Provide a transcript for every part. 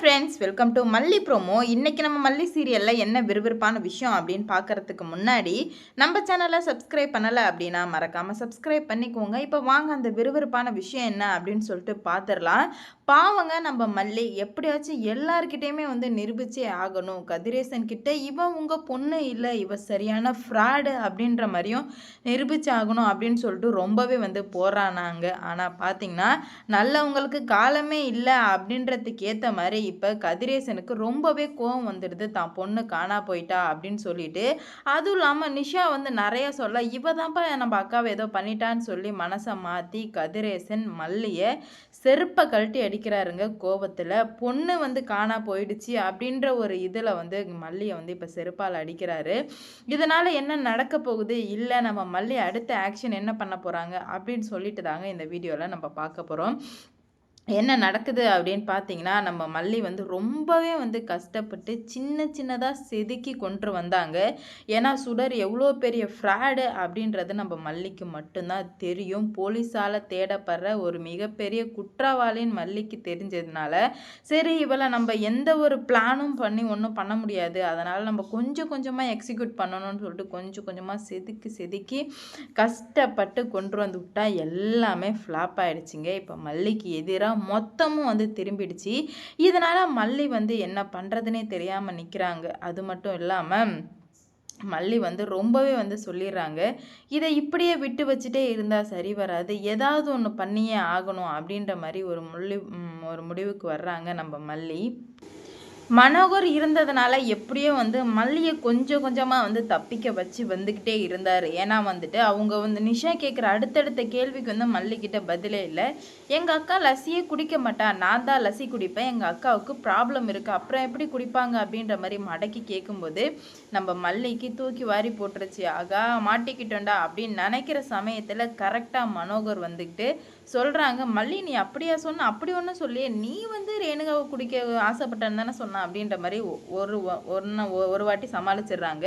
Friends welcome to Malli promo இன்றைக்கி நம்ம மல்லி சீரியலில் என்ன விறுவிறுப்பான விஷயம் அப்படின்னு பார்க்குறதுக்கு முன்னாடி நம்ம சேனலை சப்ஸ்கிரைப் பண்ணலை அப்படின்னா மறக்காமல் சப்ஸ்கிரைப் பண்ணிக்கோங்க. இப்போ வாங்க அந்த விறுவிறுப்பான விஷயம் என்ன அப்படின்னு சொல்லிட்டு பார்த்துடலாம். பாவங்க நம்ம மல்லி எப்படியாச்சும் எல்லார்கிட்டேயுமே வந்து நிரூபிச்சே ஆகணும். கதிரேசன் கிட்ட இவன் உங்கள் பொண்ணு இல்லை இவ சரியான ஃப்ராடு அப்படின்ற மாதிரியும் நிரூபிச்சு ஆகணும் அப்படின்னு சொல்லிட்டு ரொம்பவே வந்து போரானாங்க ஆனால் பார்த்தீங்கன்னா நல்லவங்களுக்கு காலமே இல்லை அப்படின்றதுக்கு ஏற்ற மாதிரி இப்போ கதிரேசனுக்கு ரொம்பவே கோவம் வந்துடுது தான் பொண்ணு காணா போயிட்டா அப்படின்னு சொல்லிட்டு. அதுவும் இல்லாமல் நிஷா வந்து நிறைய சொல்ல இவ தான்ப்பா நம்ம அக்காவை ஏதோ பண்ணிட்டான்னு சொல்லி மனசை மாற்றி கதிரேசன் மல்லியை செருப்பை கழட்டி அடிக்கிறாருங்க கோபத்தில் பொண்ணு வந்து காணா போயிடுச்சு அப்படின்ற ஒரு இதில் வந்து மல்லியை வந்து இப்போ செருப்பால் அடிக்கிறாரு. இதனால் என்ன நடக்க போகுது? இல்லை நம்ம மல்லி அடுத்த ஆக்ஷன் என்ன பண்ண போகிறாங்க அப்படின்னு சொல்லிட்டு தாங்க இந்த வீடியோவில் நம்ம பார்க்க போகிறோம் என்ன நடக்குது அப்படின்னு பார்த்தீங்கன்னா நம்ம மல்லி வந்து ரொம்பவே வந்து கஷ்டப்பட்டு சின்ன சின்னதாக செதுக்கி கொண்டு வந்தாங்க. ஏன்னா சுடர் எவ்வளோ பெரிய ஃப்ராடு அப்படின்றது நம்ம மல்லிக்கு மட்டும்தான் தெரியும். போலீஸால் தேடப்படுற ஒரு மிகப்பெரிய குற்றவாளின்னு மல்லிக்கு தெரிஞ்சதுனால சரி இவளை நம்ம எந்த ஒரு பிளானும் பண்ணி ஒன்றும் பண்ண முடியாது. அதனால் நம்ம கொஞ்சம் கொஞ்சமாக எக்ஸிக்யூட் பண்ணணும்னு சொல்லிட்டு கொஞ்சம் கொஞ்சமாக செதுக்கி செதுக்கி கஷ்டப்பட்டு கொண்டு வந்து விட்டா எல்லாமே ஃப்ளாப் ஆகிடுச்சிங்க இப்போ மல்லிக்கு எதிராக மொத்தமும் வந்து திரும்பிடுச்சு. இதனால் மல்லி வந்து என்ன பண்ணுறதுனே தெரியாமல் நிற்கிறாங்க அது மட்டும் இல்லாமல் மல்லி வந்து ரொம்பவே வந்து சொல்லிடுறாங்க. இதை இப்படியே விட்டு வச்சுட்டே இருந்தால் சரி வராது. ஏதாவது ஒன்று பண்ணியே ஆகணும் அப்படின்ற மாதிரி ஒரு முள்ளி ஒரு முடிவுக்கு வர்றாங்க நம்ம மல்லி. மனோகர் இருந்ததுனால எப்படியோ வந்து மல்லியை கொஞ்சம் கொஞ்சமாக வந்து தப்பிக்க வச்சு வந்துக்கிட்டே இருந்தார். ஏன்னா வந்துட்டு அவங்க வந்து நிஷா கேட்குற அடுத்தடுத்த கேள்விக்கு வந்து மல்லிக்கிட்ட பதிலே இல்லை. எங்கள் அக்கா லசியே குடிக்க மாட்டா. நான் தான் லசி குடிப்பேன். எங்கள் அக்காவுக்கு ப்ராப்ளம் இருக்குது அப்புறம் எப்படி குடிப்பாங்க அப்படின்ற மாதிரி மடக்கி கேட்கும்போது நம்ம மல்லிக்கு தூக்கி வாரி போட்டுருச்சு. ஆகா மாட்டிக்கிட்டோண்டா அப்படின்னு நினைக்கிற சமயத்தில் கரெக்டாக மனோகர் வந்துக்கிட்டு சொல்கிறாங்க மல்லி நீ அப்படியா சொன்ன? அப்படி ஒன்றும் சொல்லி நீ வந்து ரேணுகாவை குடிக்க ஆசைப்பட்டேன்னு தானே சொன்ன அப்படின்ற மாதிரி ஒரு ஒன்று ஒரு வாட்டி சமாளிச்சிடுறாங்க.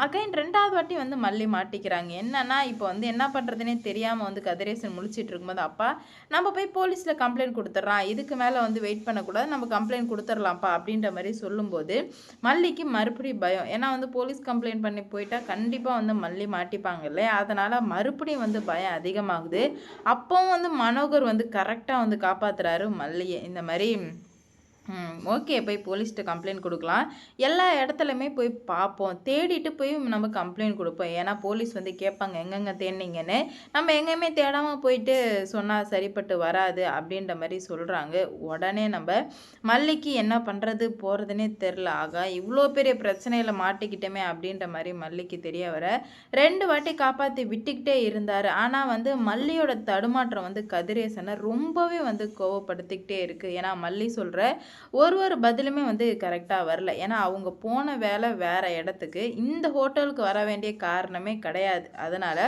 அகைன் ரெண்டாவது வாட்டி வந்து மல்லி மாட்டிக்கிறாங்க. என்னன்னா இப்போ வந்து என்ன பண்ணுறதுனே தெரியாமல் வந்து கதிரேசன் முழிச்சிட்டு இருக்கும்போது அப்பா நம்ம போய் போலீஸில் கம்ப்ளைண்ட் கொடுத்துட்றான் இதுக்கு மேலே வந்து வெயிட் பண்ணக்கூடாது. நம்ம கம்ப்ளைண்ட் கொடுத்துடலாம்ப்பா அப்படின்ற மாதிரி சொல்லும்போது மல்லிக்கு மறுபடியும் பயம். ஏன்னா வந்து போலீஸ் கம்ப்ளைண்ட் பண்ணி போயிட்டா கண்டிப்பாக வந்து மல்லி மாட்டிப்பாங்க இல்லையா? அதனால் மறுபடியும் வந்து பயம் அதிகமாகுது. அப்போவும் வந்து மனோகர் வந்து கரெக்டாக வந்து காப்பாற்றுறாரு மல்லியை. இந்த மாதிரி ஓகே போய் போலீஸ்கிட்ட கம்ப்ளைண்ட் கொடுக்கலாம். எல்லா இடத்துலையுமே போய் பார்ப்போம் தேடிட்டு போய் நம்ம கம்ப்ளைண்ட் கொடுப்போம். ஏன்னா போலீஸ் வந்து கேட்பாங்க எங்கெங்கே தேடினீங்கன்னு? நம்ம எங்கேயுமே தேடாமல் போயிட்டு சொன்னால் சரிப்பட்டு வராது அப்படின்ற மாதிரி சொல்கிறாங்க உடனே நம்ம மல்லிக்கு என்ன பண்ணுறது போகிறதுனே தெரில ஆக இவ்வளோ பெரிய பிரச்சனையில் மாட்டிக்கிட்டோமே அப்படின்ற மாதிரி மல்லிக்கு தெரிய வர ரெண்டு வாட்டி காப்பாற்றி விட்டுக்கிட்டே இருந்தார். ஆனால் வந்து மல்லியோட தடுமாற்றம் வந்து கதிரேசனை ரொம்பவே வந்து கோவப்படுத்திக்கிட்டே இருக்குது ஏன்னா மல்லி சொல்கிற ஒரு ஒரு பதிலுமே வந்து கரெக்டாக வரல. ஏன்னா அவங்க போன வேலை வேறு இடத்துக்கு. இந்த ஹோட்டலுக்கு வர வேண்டிய காரணமே கிடையாது. அதனால்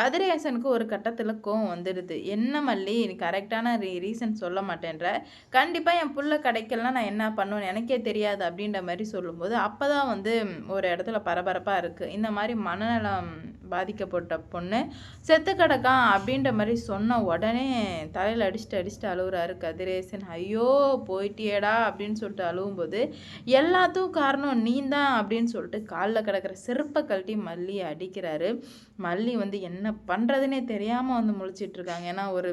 கதிரேசனுக்கு ஒரு கட்டத்தில் கோவம் வந்துடுது. என்ன மல்லி நீ கரெக்டான ரீ ரீசன் சொல்ல மாட்டேன்ற. கண்டிப்பாக என் புள்ள கிடைக்கலாம் நான் என்ன பண்ணுவேன்னு எனக்கே தெரியாது அப்படின்ற மாதிரி சொல்லும்போது அப்போ தான் வந்து ஒரு இடத்துல பரபரப்பாக இருக்குது இந்த மாதிரி மனநலம் பாதிக்கப்பட்ட பொண்ணு. செத்து கிடக்கான் அப்படின்ற மாதிரி சொன்ன உடனே தலையில் அடிச்சுட்டு அடிச்சுட்டு அழுகுறாரு கதிரேசன். ஐயோ போயிட்டியேடா அப்படின்னு சொல்லிட்டு அழுகும்போது எல்லாத்துக்கும் காரணம் நீ தான் அப்படின்னு சொல்லிட்டு காலில் கிடக்கிற செருப்பை கழட்டி மல்லி அடிக்கிறாரு. மல்லி வந்து என்ன பண்ணுறதுனே தெரியாமல் வந்து முழிச்சிட்ருக்காங்க ஏன்னா ஒரு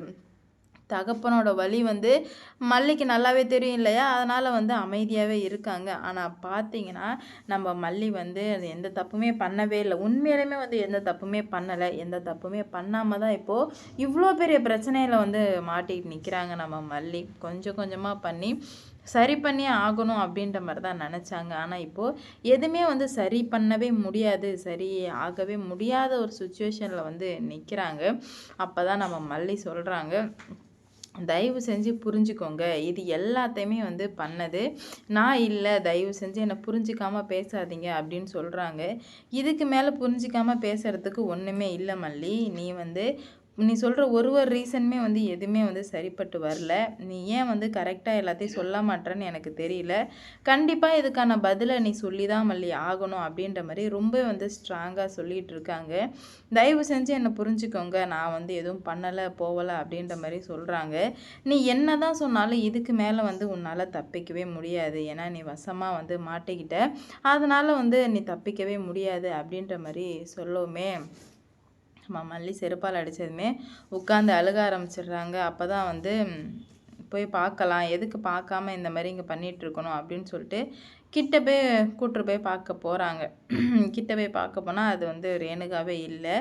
தகப்பனோட வழி வந்து மல்லிக்கு நல்லாவே தெரியும் இல்லையா? அதனால் வந்து அமைதியாகவே இருக்காங்க. ஆனால் பார்த்தீங்கன்னா நம்ம மல்லி வந்து அது எந்த தப்புமே பண்ணவே இல்லை. உண்மையிலுமே வந்து எந்த தப்புமே பண்ணலை. எந்த தப்புமே பண்ணாமல் தான் இப்போது இவ்வளோ பெரிய பிரச்சனையில் வந்து மாட்டிக்கிட்டு நிற்கிறாங்க நம்ம மல்லி. கொஞ்சம் கொஞ்சமாக பண்ணி சரி பண்ணி ஆகணும் அப்படின்ற மாதிரி தான் நினச்சாங்க. ஆனால் இப்போது எதுவுமே வந்து சரி பண்ணவே முடியாது. சரி ஆகவே முடியாத ஒரு சுச்சுவேஷனில் வந்து நிற்கிறாங்க அப்போ தான் நம்ம மல்லி சொல்கிறாங்க தயவு செஞ்சு புரிஞ்சுக்கோங்க. இது எல்லாத்தையுமே வந்து பண்ணது. நான் இல்லை தயவு செஞ்சு என்னை புரிஞ்சிக்காமல் பேசாதீங்க அப்படின்னு சொல்கிறாங்க இதுக்கு மேலே புரிஞ்சிக்காமல் பேசுகிறதுக்கு ஒன்றுமே இல்லை மல்லி. நீ வந்து நீ சொல்கிற ஒரு ஒரு ரீசனுமே வந்து எதுவுமே வந்து சரிப்பட்டு வரல. நீ ஏன் வந்து கரெக்டாக எல்லாத்தையும் சொல்ல மாட்டேன்னு எனக்கு தெரியல. கண்டிப்பாக இதுக்கான பதிலை நீ சொல்லி தான் மல்லி ஆகணும் அப்படின்ற மாதிரி ரொம்ப வந்து ஸ்ட்ராங்காக சொல்லிகிட்டு இருக்காங்க தயவு செஞ்சு என்னை புரிஞ்சுக்கோங்க. நான் வந்து எதுவும் பண்ணலை போகலை அப்படின்ற மாதிரி சொல்கிறாங்க நீ என்ன தான் சொன்னாலும் இதுக்கு மேலே வந்து உன்னால் தப்பிக்கவே முடியாது. ஏன்னா நீ வசமாக வந்து மாட்டிக்கிட்ட. அதனால் வந்து நீ தப்பிக்கவே முடியாது அப்படின்ற மாதிரி சொல்லவுமே. நம்ம மல்லி செருப்பால் அடித்ததுமே உட்காந்து அழுக ஆரம்பிச்சிடுறாங்க. அப்போ தான் வந்து போய் பார்க்கலாம். எதுக்கு பார்க்காம இந்த மாதிரி இங்கே பண்ணிகிட்ருக்கணும் அப்படின்னு சொல்லிட்டு கிட்ட போய் கூட்டு போய் பார்க்க போகிறாங்க கிட்ட போய் பார்க்க போனால் அது வந்து ரேணுகாவே இல்லை.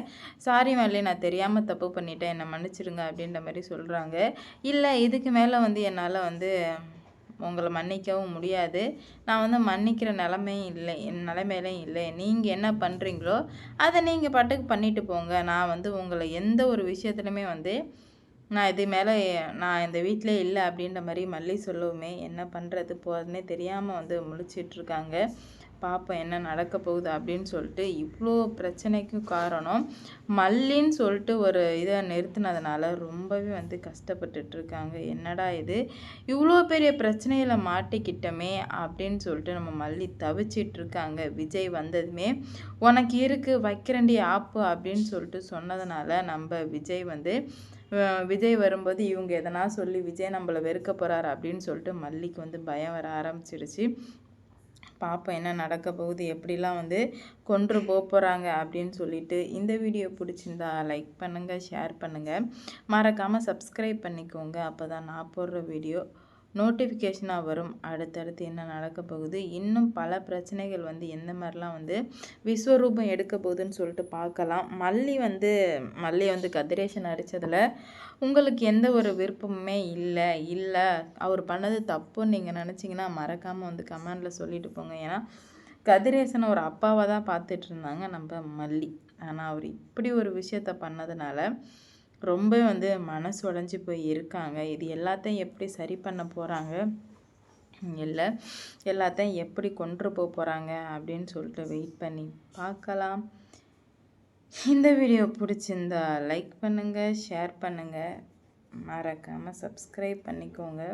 சாரி மல்லி நான் தெரியாமல் தப்பு பண்ணிட்டேன். என்னை மன்னிச்சிடுங்க அப்படின்ற மாதிரி சொல்கிறாங்க இல்லை இதுக்கு மேலே வந்து என்னால் வந்து உங்களை மன்னிக்கவும் முடியாது. நான் வந்து மன்னிக்கிற நிலமையும் இல்லை என் நிலைமையிலையும் இல்லை. நீங்கள் என்ன பண்ணுறீங்களோ அதை நீங்கள் பாட்டுக்கு பண்ணிட்டு போங்க. நான் வந்து உங்களை எந்த ஒரு விஷயத்துலையுமே வந்து நான் இது மேலே நான் இந்த வீட்டிலே இல்லை அப்படின்ற மாதிரி மல்லி சொல்லவுமே என்ன பண்ணுறது போகிறதுனே தெரியாமல் வந்து முழிச்சிட்ருக்காங்க பார்ப்போம் என்ன நடக்க போகுது அப்படின்னு சொல்லிட்டு இவ்வளோ பிரச்சனைக்கும் காரணம். மல்லின்னு சொல்லிட்டு ஒரு இதை நிறுத்தினதுனால ரொம்பவே வந்து கஷ்டப்பட்டுட்ருக்காங்க என்னடா இது? இவ்வளோ பெரிய பிரச்சனையில் மாட்டிக்கிட்டோமே அப்படின்னு சொல்லிட்டு நம்ம மல்லி தவிச்சிட்ருக்காங்க விஜய் வந்ததுமே உனக்கு இருக்குது வைக்கிறண்டி ஆப்பு அப்படின்னு சொல்லிட்டு சொன்னதுனால நம்ம விஜய் வந்து விஜய் வரும்போது இவங்க எதனா சொல்லி விஜய் நம்மளை வெறுக்க போகிறாரு அப்படின்னு சொல்லிட்டு மல்லிக்கு வந்து பயம் வர ஆரம்பிச்சிருச்சு. பார்ப்போம் என்ன நடக்க போகுது எப்படிலாம் வந்து கொண்டு போக போகிறாங்க அப்படின்னு சொல்லிட்டு இந்த வீடியோ பிடிச்சிருந்தா லைக் பண்ணுங்கள் ஷேர் பண்ணுங்கள் மறக்காமல் சப்ஸ்கிரைப் பண்ணிக்கோங்க. அப்போ தான் நான் போடுற வீடியோ நோட்டிஃபிகேஷனாக வரும். அடுத்தடுத்து என்ன நடக்க போகுது? இன்னும் பல பிரச்சனைகள் வந்து எந்த மாதிரிலாம் வந்து விஸ்வரூபம் எடுக்க போகுதுன்னு சொல்லிட்டு பார்க்கலாம். மல்லி வந்து மல்லி வந்து கதிரேஷன் அடித்ததில் உங்களுக்கு எந்த ஒரு விருப்பமுமே இல்லை. இல்லை அவர் பண்ணது தப்புன்னு நீங்கள் நினச்சிங்கன்னா மறக்காமல் வந்து கமெண்டில் சொல்லிட்டு போங்க. ஏன்னா கதிரேசனை ஒரு அப்பாவாக தான் பார்த்துட்டு இருந்தாங்க நம்ம மல்லி. ஆனால் அவர் இப்படி ஒரு விஷயத்த பண்ணதுனால ரொம்ப வந்து மனசு உடஞ்சி போய் இருக்காங்க. இது எல்லாத்தையும் எப்படி சரி பண்ண போகிறாங்க இல்லை எல்லாத்தையும் எப்படி கொண்டு போக போகிறாங்க அப்படின்னு சொல்லிட்டு வெயிட் பண்ணி பார்க்கலாம். இந்த வீடியோ பிடிச்சிருந்தா லைக் பண்ணுங்கள் ஷேர் பண்ணுங்கள் மறக்காமல் சப்ஸ்கிரைப் பண்ணிக்கோங்க.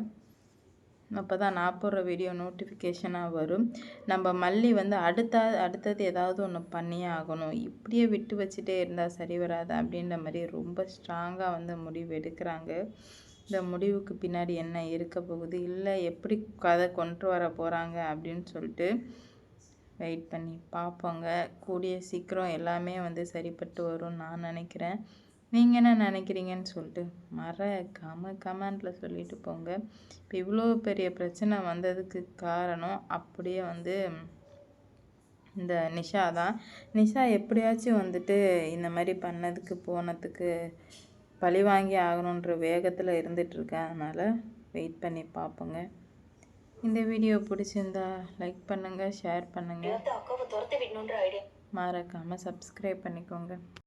அப்போ தான் நான் போடுற வீடியோ நோட்டிஃபிகேஷனாக வரும். நம்ம மல்லி வந்து அடுத்த அடுத்தது ஏதாவது ஒன்று பண்ணியே ஆகணும். இப்படியே விட்டு வச்சுட்டே இருந்தால் சரி வராது அப்படின்ற மாதிரி ரொம்ப ஸ்ட்ராங்காக வந்து முடிவு எடுக்கிறாங்க. இந்த முடிவுக்கு பின்னாடி என்ன இருக்க போகுது? இல்லை எப்படி கதை கொண்டு வர போகிறாங்க அப்படின்னு சொல்லிட்டு வெயிட் பண்ணி பார்ப்போங்க. கூடிய சீக்கிரம் எல்லாமே வந்து சரிப்பட்டு வரும்னு நான் நினைக்கிறேன். நீங்கள் என்ன நினைக்கிறீங்கன்னு சொல்லிட்டு மறக்காம கமெண்டில் சொல்லிட்டு போங்க. இப்போ இவ்வளோ பெரிய பிரச்சனை வந்ததுக்கு காரணம் அப்படியே வந்து இந்த நிஷா தான். நிஷா எப்படியாச்சும் வந்துட்டு இந்த மாதிரி பண்ணதுக்கு போனதுக்கு பழி வாங்கி ஆகணுன்ற வேகத்தில் இருந்துகிட்ருக்கேன் அதனால் வெயிட் பண்ணி பார்ப்போங்க இந்த வீடியோ பிடிச்சிருந்தா லைக் பண்ணுங்கள் ஷேர் பண்ணுங்கள் மறக்காமல் சப்ஸ்கிரைப் பண்ணிக்கோங்க.